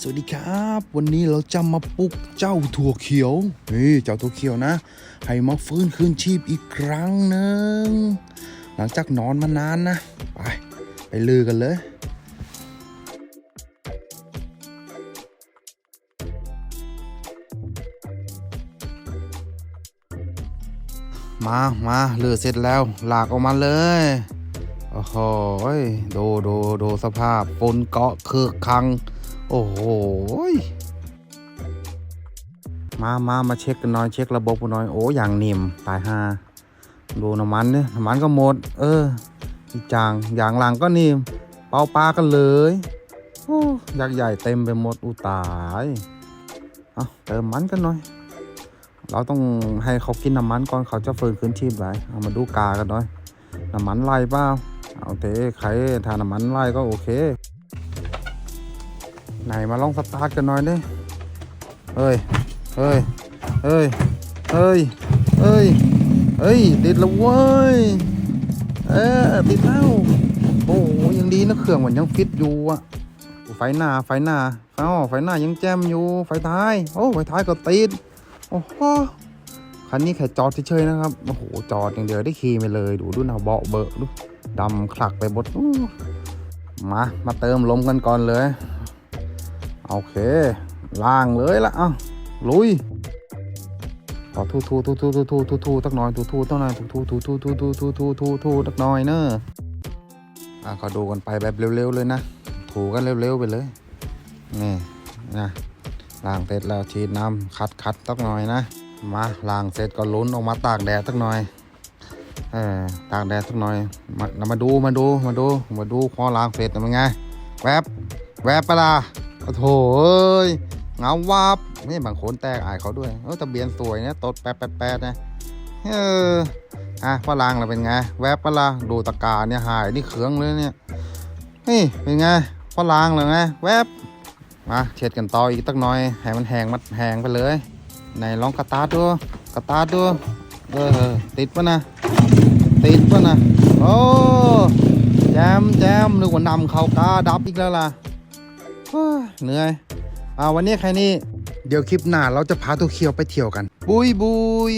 สวัสดีครับ วันนี้เราจะมาปลุกเจ้าถั่วเขียวนี่เจ้าถั่วเขียวนะ ให้มาฟื้นคืนชีพอีกครั้งหนึ่งหลังจากนอนมานานนะ ไป ไปลือกันเลยมามาเลือเสร็จแล้ว หลากออกมาเลย โอ้โหยดูดูดูสภาพฝนเกาะเคือกคัง โอ้โหมามามาเช็คกันหน่อยเช็คระบบกันหน่อยโอ้อย่างนิ่มตายห่าดูน้ำมันเนี่ยน้ำมันก็หมด เอออีจางอย่างหลังก็นิ่มเป่าปลากันเลยโอ้ยักษ์ใหญ่เต็มไปหมดอุตายเอาเติมมันกันหน่อยเราต้องให้เขากินน้ำมันก่อนเขาจะฟื้นคืนชีพไว้เอามาดูกากันหน่อยน้ำมันไล่เปล่าเอาเตใครทานน้ำมันไล่ก็โอเค ไหนมาลองสตาร์ทกันหน่อยดิเฮ้ย เฮ้ย เฮ้ย เฮ้ย เฮ้ย เฮ้ย ติดแล้วเว้ย เออติดแล้ว โอ้ยังดีนะเครื่องมันยังฟิตอยู่อะไฟหน้า ไฟหน้าเอ้าไฟหน้ายังแจ่มอยู่ ไฟท้าย โอ้ ไฟท้ายก็ติด โอ้โห คันนี้แค่จอดเฉยๆนะครับ โอ้โห จอดอย่างเดียวได้ขี่ไปเลย ดูดูนะเบาเบอะดูดำคลักไปหมดมา มาเติมลมกันก่อนเลย โอเค ล่างเลยละอ้าลุยขอทูทูทูทูทูทูทูทูตักหน่อยทูทูตักหน่อยทูทูทูทูทูทูทูทูทูทูตักหน่อยเนอะอะขอดูกันไปแบบเร็วๆเลยนะ ถูกันเร็วๆไปเลย นี่นะล้างเสร็จแล้วฉีดน้ำคัดคัดตักหน่อยนะ มาล้างเสร็จก็ลุ้นออกมาตากแดดตักหน่อย เออตากแดดสักหน่อยมามาดูมาดูมาดูมาดูพอล้างเสร็จเป็นไง แวบแวบปล่ะ โถเอ้ยเงาวับนี่บางคนแตกอายเขาด้วยเออทะเบียนสวยนะตดแปดแปดแปดนะเอออะพอล้างแล้วเป็นไง แวบปะละดูตะกร้าเนี่ยหายนี่เคืองเลยเนี่ยนี่เป็นไงพอล้างเลยไงแวบมาเช็ดกันต่ออีกตักหน่อยให้มันแห้งมันแห้งไปเลยไหนลองกระตาดูกระตาดูเออติดปะนะติดปะนะโอ้แจมแจมนึกว่านำเขากาดับอีกแล้วล่ะ เหนื่อยอ่าวันนี้ใครนี่ เดี๋ยวคลิปหน้าเราจะพาตัวเคียวไปเที่ยวกัน บุยบุย